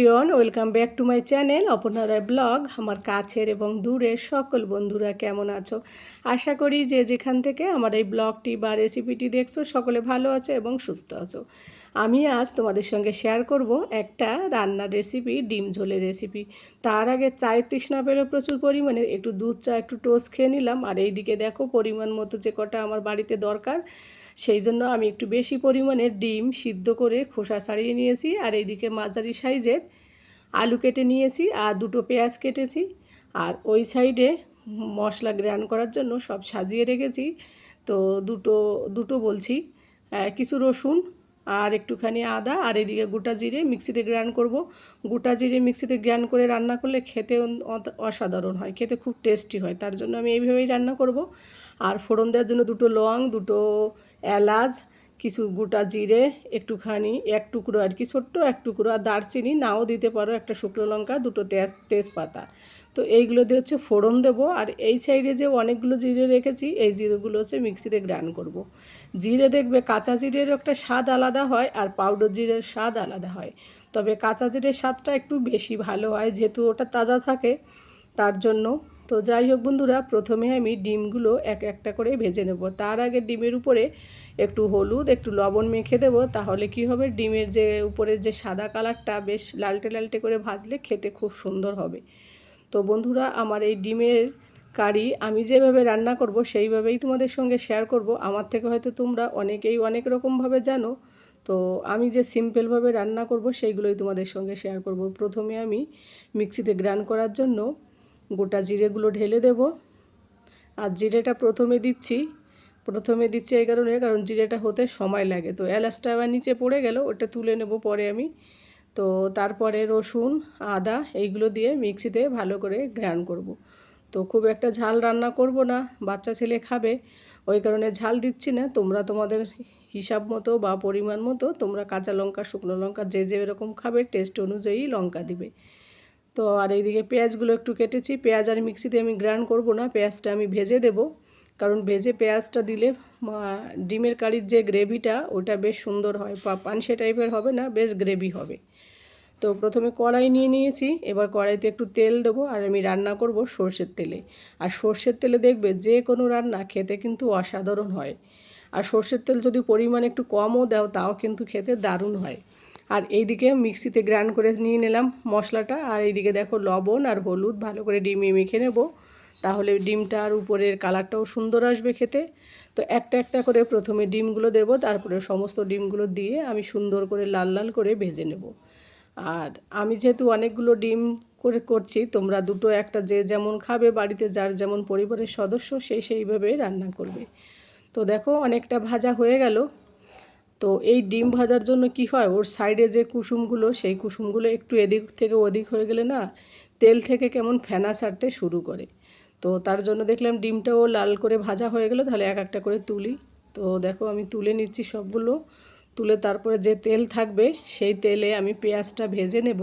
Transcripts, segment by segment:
Everyone, welcome back to my channel অপনারা blog. আমার কাছের এবং দূরের সকল বন্ধুরা কেমন আছো? আশা করি যে যেখান থেকে আমার এই ব্লগটি বা রেসিপিটি দেখছ, সকলে ভালো আছো এবং সুস্থ আছো। আমি আজ তোমাদের সঙ্গে শেয়ার করব একটা রান্নার রেসিপি, ডিম ঝোলের রেসিপি। তার আগে চায়ের তৃষ্ণা পেলে প্রচুর পরিমাণে একটু দুধ চা, একটু টোস্ট খেয়ে নিলাম। আর এইদিকে দেখো, পরিমাণ মতো যে কটা আমার বাড়িতে দরকার সেই জন্য আমি একটু বেশি পরিমাণে ডিম সিদ্ধ করে খোসা ছাড়িয়ে নিয়েছি আর এইদিকে মাঝারি সাইজের আলু কেটে নিয়েছি আর দুটো পেঁয়াজ কেটেছি আর ওই সাইডে মশলা গ্রান করার জন্য সব সাজিয়ে রেখেছি। তো দুটো দুটো বলছি কিছু রসুন আর একটুখানি আদা আর এদিকে গোটা জিরে মিক্সিতে গ্রাইন্ড করব। গোটা জিরে মিক্সিতে গ্রাইন্ড করে রান্না করলে খেতে অসাধারণ হয়, খেতে খুব টেস্টি হয়। তার জন্য আমি এইভাবেই রান্না করব। আর ফোড়ন দেওয়ার জন্য দুটো লং, দুটো এলাচ কিছু গোটা জিরে একটুখানি, এক টুকরো আর কি, ছোট্ট এক টুকরো আর দারচিনি, নাও দিতে পারো একটা শুকনো লঙ্কা, দুটো তেজ তেজপাতা তো এইগুলো দিয়ে হচ্ছে ফোড়ন দেবো আর এই সাইডে যে অনেকগুলো জিরে রেখেছি, এই জিরেগুলো হচ্ছে মিক্সিতে গ্রাইন্ড করব। জিরে দেখবে কাঁচা জিরের একটা স্বাদ আলাদা হয় আর পাউডার জিরের স্বাদ আলাদা হয় তবে কাঁচা জিরের স্বাদটা একটু বেশি ভালো হয়, যেহেতু ওটা তাজা থাকে, তার জন্য তো যাই হোক বন্ধুরা, প্রথমে আমি ডিমগুলো এক একটা করে ভেজে নেব। তার আগে ডিমের উপরে একটু হলুদ, একটু লবণ মেখে দেব। তাহলে কি হবে? ডিমের যে উপরের যে সাদা কালারটা, বেশ লালটে লালটে করে ভাজলে খেতে খুব সুন্দর হবে। তো বন্ধুরা, আমার এই ডিমের কারি আমি যেভাবে রান্না করব, সেইভাবেই তোমাদের সঙ্গে শেয়ার করব। আমার থেকে হয়তো তোমরা অনেকেই অনেক রকমভাবে জানো। তো আমি যে সিম্পলভাবে রান্না করব, সেইগুলোই তোমাদের সঙ্গে শেয়ার করব। প্রথমে আমি মিক্সিতে গ্রাইন্ড করার জন্য গোটা জিরেগুলো ঢেলে দেব। আর জিরেটা প্রথমে দিচ্ছি প্রথমে দিচ্ছি এই কারণে, কারণ জিরেটা হতে সময় লাগে। তো এলাচটা আবার নিচে পড়ে গেল, ওটা তুলে নেব পরে আমি। তো তারপরে রসুন, আদা, এইগুলো দিয়ে মিক্সিতে ভালো করে গ্রাইন্ড করব। তো খুব একটা ঝাল রান্না করব না, বাচ্চা ছেলে খাবে, ওই কারণে ঝাল দিচ্ছি না। তোমরা তোমাদের হিসাব মতো বা পরিমাণ মতো তোমরা কাঁচা লঙ্কা, শুকনো লঙ্কা, যে যে এরকম খাবে টেস্ট অনুযায়ী লঙ্কা দিবে। তো আর এইদিকে পেঁয়াজগুলো একটু কেটেছি। পেঁয়াজ আর মিক্সিতে আমি গ্রাইন্ড করব না, পেঁয়াজটা আমি ভেজে দেব। কারণ ভেজে পেঁয়াজটা দিলে ডিমের কারির যে গ্রেভিটা, ওটা বেশ সুন্দর হয়। পানসে টাইপের হবে না, বেশ গ্রেভি হবে। তো প্রথমে কড়াই নিয়ে নিয়েছি, এবার কড়াইতে একটু তেল দেবো আর আমি রান্না করব সর্ষের তেলে। আর সর্ষের তেলে দেখবে যে কোনো রান্না খেতে কিন্তু অসাধারণ হয়। আর সর্ষের তেল যদি পরিমাণ একটু কমও দাও, তাও কিন্তু খেতে দারুণ হয়। আর এইদিকে মিক্সিতে গ্রাইন্ড করে নিয়ে নিলাম মশলাটা। আর এইদিকে দেখো লবণ আর হলুদ, ভালো করে ডিমে মেখে নেব। তাহলে ডিমটার উপরের কালারটাও সুন্দর আসবে খেতে। তো একটা একটা করে প্রথমে ডিমগুলো দেব, তারপরে সমস্ত ডিমগুলো দিয়ে আমি সুন্দর করে লাল লাল করে ভেজে নেব। আর আমি যেহেতু অনেকগুলো ডিম করে করছি, তোমরা দুটো একটা যে যেমন খাবে বাড়িতে, যার যেমন পরিবারের সদস্য সেই সেইভাবে রান্না করবে। তো দেখো অনেকটা ভাজা হয়ে গেল। তো এই ডিম ভাজার জন্য কি হয়? ওর সাইডে যে কুসুমগুলো, সেই কুসুমগুলো একটু এদিক থেকে ওদিক হয়ে গেলে না, তেল থেকে কেমন ফেনা ছাড়তে শুরু করে। তো তার জন্য দেখলাম ডিমটাও লাল করে ভাজা হয়ে গেলো, তাহলে এক একটা করে তুলি। তো দেখো আমি তুলে নিচ্ছি সবগুলো। তুলে তারপরে যে তেল থাকবে, সেই তেলে আমি পেঁয়াজটা ভেজে নেব।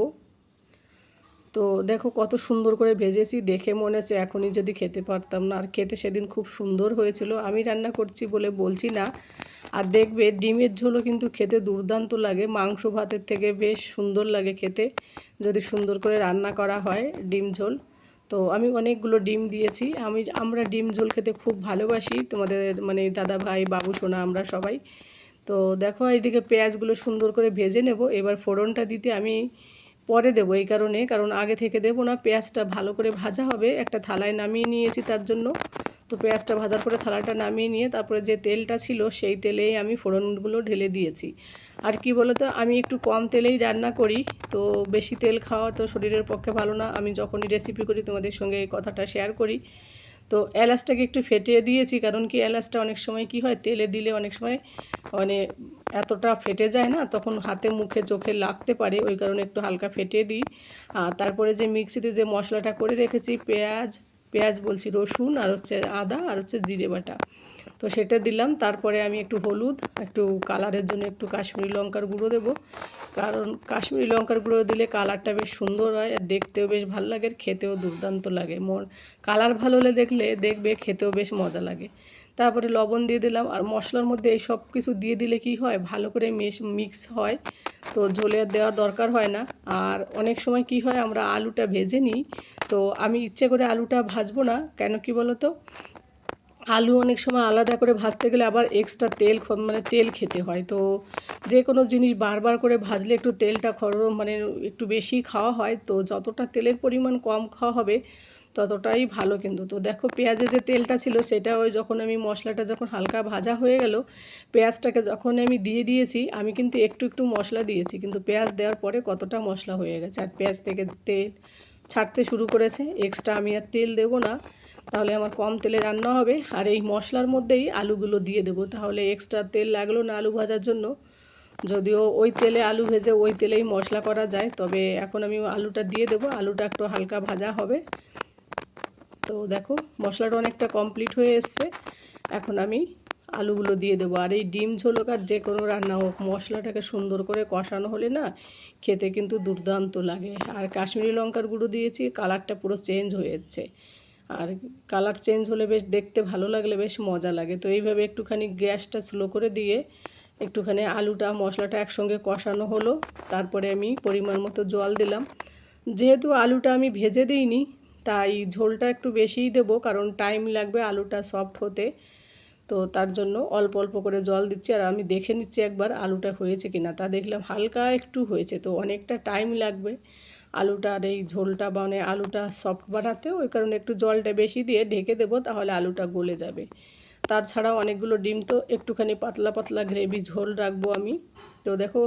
তো দেখো কত সুন্দর করে ভেজেছি, দেখে মনে হচ্ছে এখনই যদি খেতে পারতাম না। আর খেতে সেদিন খুব সুন্দর হয়েছিল। আমি রান্না করছি বলে বলছি না। আর দেখবে ডিমের ঝোলও কিন্তু খেতে দুর্দান্ত লাগে। মাংস ভাতের থেকে বেশ সুন্দর লাগে খেতে। যদি সুন্দর করে রান্না করা হয় ডিম ঝোল। তো আমি অনেকগুলো ডিম দিয়েছি। আমি, আমরা ডিম ঝোল খেতে খুব ভালোবাসি। তোমাদের মানে দাদা ভাই, বাবু, সোনা, আমরা সবাই। তো দেখো, এইদিকে পেঁয়াজগুলো সুন্দর করে ভেজে নেব। এবার ফোড়নটা দিতে আমি পরে দেবো এই কারণে। কারণ আগে থেকে দেবো না, পেঁয়াজটা ভালো করে ভাজা হবে। একটা থালায় নামিয়ে নিয়েছি তার জন্য। তো পেঁয়াজটা ভাজার পরে থালাটা নামিয়ে নিয়ে তারপরে যে তেলটা ছিল সেই তেলেই আমি ফোড়নগুলো ঢেলে দিয়েছি। আর কি বলো তো আমি একটু কম তেলেই রান্না করি, তো বেশি তেল খাওয়া তো শরীরের পক্ষে ভালো না। আমি যখনই রেসিপি করি, তোমাদের সঙ্গে এই কথাটা শেয়ার করি। তো এলাচটাকে একটু ফেটিয়ে দিয়েছি, কারণ কি এলাচটা অনেক সময় কি হয়, তেলে দিলে অনেক সময় মানে এতটা ফেটে যায় না, তখন হাতে মুখে চোখে লাগতে পারে, ওই কারণে একটু হালকা ফেটিয়ে দিই। আর তারপরে যে মিক্সিতে যে মশলাটা করে রেখেছি, পেঁয়াজ পেঁয়াজ বলছি রসুন আর হচ্ছে আদা আর হচ্ছে জিরে বাটা। তো সেটা দিলাম, তারপরে আমি একটু হলুদ, একটু কালারের জন্য একটু কাশ্মীরি লঙ্কার গুঁড়ো দেবো। কারণ কাশ্মীরি লঙ্কার গুঁড়ো দিলে কালারটা বেশ সুন্দর হয়, আর দেখতেও বেশ ভালো লাগে, আর খেতেও দুর্দান্ত লাগে। মন, কালার ভালো হলে দেখলে দেখবে, খেতেও বেশ মজা লাগে। তারপরে লবণ দিয়ে দিলাম, আর মশলার মধ্যে এই সব কিছু দিয়ে দিলে কি হয়, ভালো করে মেশ, মিক্স হয়। তো ঝোলে দেওয়া দরকার হয় না। আর অনেক সময় কি হয়, আমরা আলুটা ভেজে নিই। তো আমি ইচ্ছে করে আলুটা ভাজবো না, কেন কি বলো তো আলু অনেক সময় আলাদা করে ভাজতে গেলে আবার এক্সট্রা তেল মানে তেল খেতে হয়। তো যে কোনো জিনিস বারবার করে ভাজলে একটু তেলটা খর মানে একটু বেশি খাওয়া হয়। তো যতটা তেলের পরিমাণ কম খাওয়া হবে, ততটাই ভালো কিন্তু। তো দেখো পেঁয়াজে যে তেলটা ছিল, সেটা ওই যখন আমি মশলাটা যখন হালকা ভাজা হয়ে গেল, পেঁয়াজটাকে যখন আমি দিয়ে দিয়েছি, আমি কিন্তু একটু একটু মশলা দিয়েছি। কিন্তু পেঁয়াজ দেওয়ার পরে কতটা মশলা হয়ে গেছে। আর পেঁয়াজ থেকে তেল ছাড়তে শুরু করেছে। এক্সট্রা আমি আর তেল দেবো না। তাহলে আমার কম তেলে রান্না হবে। আর এই মশলার মধ্যেই আলুগুলো দিয়ে দেবো। তাহলে এক্সট্রা তেল লাগল না আলু ভাজার জন্য। যদিও ওই তেলে আলু ভেজে ওই তেলেই মশলা করা যায়। তবে এখন আমি আলুটা দিয়ে দেবো। আলুটা একটু হালকা ভাজা হবে। তো দেখো, মশলাটা অনেকটা কমপ্লিট হয়ে এসছে। এখন আমি আলুগুলো দিয়ে দেবো। আর এই ডিম ঝোলক আর যে কোনো রান্না হোক, মশলাটাকে সুন্দর করে কষানো হলে না খেতে কিন্তু দুর্দান্ত লাগে। আর কাশ্মীরি লঙ্কার গুঁড়ো দিয়েছি কালারটা পুরো চেঞ্জ হয়ে যাচ্ছে। আর কালার চেঞ্জ হলে বেশ দেখতে ভালো লাগলে বেশ মজা লাগে। তো এইভাবে একটুখানি গ্যাসটা স্লো করে দিয়ে একটুখানি আলুটা, মশলাটা একসঙ্গে কষানো হলো। তারপরে আমি পরিমাণ মতো জল দিলাম। যেহেতু আলুটা আমি ভেজে দিইনি, তাই ঝোলটা একটু বেশিই দেবো, কারণ টাইম লাগবে আলুটা সফট হতে। তো তার জন্য অল্প অল্প করে জল দিচ্ছি, আর আমি দেখে নিচ্ছি একবার আলুটা হয়েছে কিনা। তা দেখলাম হালকা একটু হয়েছে, তো অনেকটা টাইম লাগবে। আলুটার এই ঝোলটা মানে আলুটা সফট বানাতে, ওই কারণে একটু জলটা বেশি দিয়ে ঢেকে দেবো, তাহলে আলুটা গলে যাবে। তাছাড়াও অনেকগুলো ডিম তো একটুখানি পাতলা পাতলা গ্রেভি ঝোল রাখব আমি। তো দেখো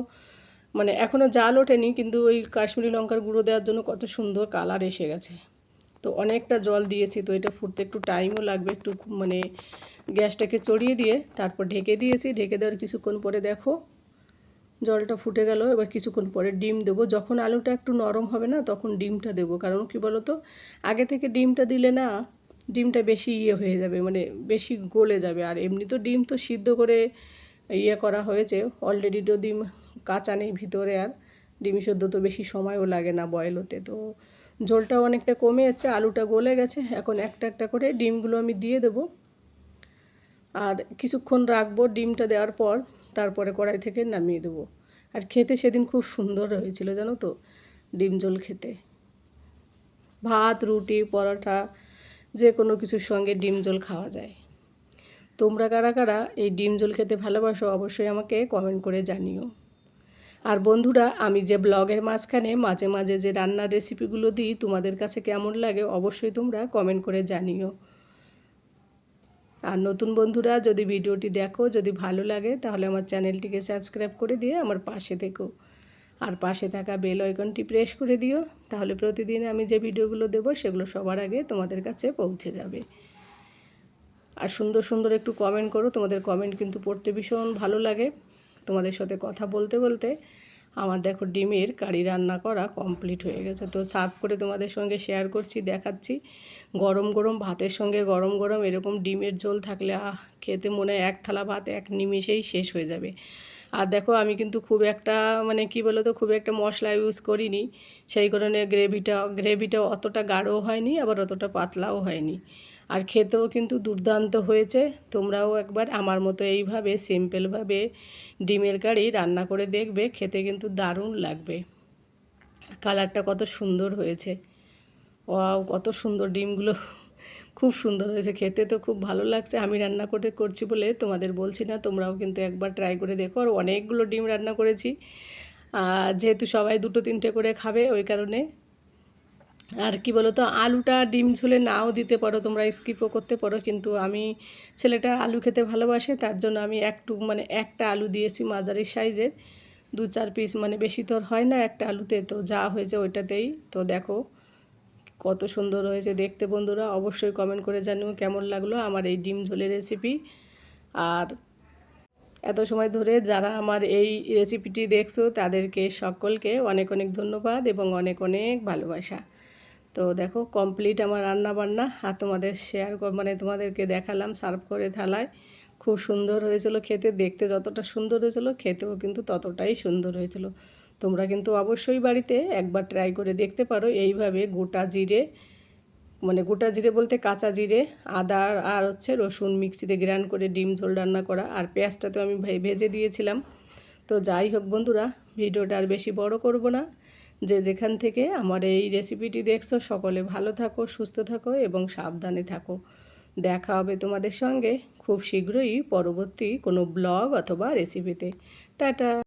মানে এখনও জাল ওঠেনি, কিন্তু ওই কাশ্মীরি লঙ্কার গুঁড়ো দেওয়ার জন্য কত সুন্দর কালার এসে গেছে। তো অনেকটা জল দিয়েছি, তো এটা ফুটতে একটু টাইমও লাগবে, একটু মানে গ্যাসটাকে চড়িয়ে দিয়ে তারপর ঢেকে দিয়েছি। ঢেকে দেওয়ার কিছুক্ষণ পরে দেখো জলটা ফুটে গেল, এবার কিছুক্ষণ পরে ডিম দেবো। যখন আলুটা একটু নরম হবে না, তখন ডিমটা দেবো। কারণ কি বলো তো আগে থেকে ডিমটা দিলে না, ডিমটা বেশি ইয়ে হয়ে যাবে মানে বেশি গলে যাবে। আর এমনি তো ডিম তো সিদ্ধ করে ইয়ে করা হয়েছে। অলরেডি তো ডিম কাঁচা নেই ভিতরে আর। ডিম সেদ্ধ তো বেশি সময়ও লাগে না বয়েল হতে। তো ঝোলটাও অনেকটা কমে যাচ্ছে, আলুটা গলে গেছে। এখন একটা একটা করে ডিমগুলো আমি দিয়ে দেবো। আর কিছুক্ষণ রাখব ডিমটা দেওয়ার পর। তারপরে কড়াই থেকে নামিয়ে দেবো। আর খেতে সেদিন খুব সুন্দর হয়েছিল, জানো তো, ডিম জল খেতে। ভাত, রুটি, পরোটা, যে কোনো কিছুর সঙ্গে ডিম জল খাওয়া যায়। তোমরা কারা কারা এই ডিম জল খেতে ভালোবাসো অবশ্যই আমাকে কমেন্ট করে জানিও। আর বন্ধুরা, আমি যে ব্লগের মাঝখানে মাঝে মাঝে যে রান্নার রেসিপিগুলো দিই, তোমাদের কাছে কেমন লাগে অবশ্যই তোমরা কমেন্ট করে জানিও। আর নতুন বন্ধুরা, যদি ভিডিওটি দেখো, যদি ভালো লাগে, তাহলে আমার চ্যানেলটিকে সাবস্ক্রাইব করে দিয়ে আমার পাশে থেকো। আর পাশে থাকা বেল আইকনটি প্রেস করে দিও, তাহলে প্রতিদিন আমি যে ভিডিওগুলো দেবো, সেগুলো সবার আগে তোমাদের কাছে পৌঁছে যাবে। আর সুন্দর সুন্দর একটু কমেন্ট করো, তোমাদের কমেন্ট কিন্তু পড়তে ভীষণ ভালো লাগে। তোমাদের সাথে কথা বলতে বলতে আমার দেখো ডিমের কারি রান্না করা কমপ্লিট হয়ে গেছে। তো সার্ভ করে তোমাদের সঙ্গে শেয়ার করছি, দেখাচ্ছি। গরম গরম ভাতের সঙ্গে গরম গরম এরকম ডিমের ঝোল থাকলে খেতে মনে এক থালা ভাত, এক নিমিষেই শেষ হয়ে যাবে। আর দেখো আমি কিন্তু খুব একটা মানে কি বলো তো খুব একটা মশলা ইউজ করিনি। সেই কারণে গ্রেভিটা গ্রেভিটা অতটা গাঢ়ও হয়নি, আবার অতটা পাতলাও হয়নি। আর খেতেও কিন্তু দুর্দান্ত হয়েছে। তোমরাও একবার আমার মতো এইভাবে সিম্পলভাবে ডিমের কারি রান্না করে দেখবে, খেতে কিন্তু দারুণ লাগবে। কালারটা কত সুন্দর হয়েছে। ওয়াও, কত সুন্দর ডিমগুলো। খুব সুন্দর হয়েছে, খেতে তো খুব ভালো লাগছে। আমি রান্না করে করছি বলে তোমাদের বলছি না, তোমরাও কিন্তু একবার ট্রাই করে দেখো। আর অনেকগুলো ডিম রান্না করেছি। যেহেতু সবাই দুটো তিনটে করে খাবে, ওই কারণে আর কি বলো তো আলুটা ডিম ঝোলে নাও দিতে পারো, তোমরা স্কিপও করতে পারো, কিন্তু আমি ছেলেটা আলু খেতে ভালোবাসে, তার জন্য আমি একটু মানে একটা আলু দিয়েছি মাঝারি সাইজের। দু চার পিস মানে বেশি তোর হয় না একটা আলুতে, তো যা হয়েছে ওইটাতেই। তো দেখো কত সুন্দর হয়েছে দেখতে বন্ধুরা, অবশ্যই কমেন্ট করে জানিও কেমন লাগল আমার এই ডিম ঝোলের রেসিপি আর এত সময় ধরে যারা আমার এই রেসিপিটি দেখছ, তাদেরকে সকলকে অনেক অনেক ধন্যবাদ এবং অনেক অনেক ভালোবাসা। তো দেখো কমপ্লিট আমার রান্না বান্না আর তোমাদের শেয়ার মানে তোমাদেরকে দেখালাম সার্ভ করে থালায়। খুব সুন্দর হয়েছিল খেতে, দেখতে যতটা সুন্দর হয়েছিল, খেতেও কিন্তু ততটাই সুন্দর হয়েছিল। তোমরা কিন্তু অবশ্যই বাড়িতে একবার ট্রাই করে দেখতে পারো। এইভাবে গোটা জিরে মানে গোটা জিরে বলতে কাঁচা জিরে, আদা আর হচ্ছে রসুন মিক্সিতে গ্রাইন্ড করে ডিম ঝোল রান্না করা। আর পেঁয়াজটা তো আমি ভেজে দিয়েছিলাম। তো যাই হোক বন্ধুরা, ভিডিওটা আর বেশি বড় করব না। যে যেখান থেকে আমার এই রেসিপিটি দেখছ, সকলে ভালো থাকো, সুস্থ থাকো এবং সাবধানে থাকো। দেখা হবে তোমাদের সঙ্গে খুব শীঘ্রই পরবর্তী কোনো ব্লগ অথবা রেসিপিতে টাটা!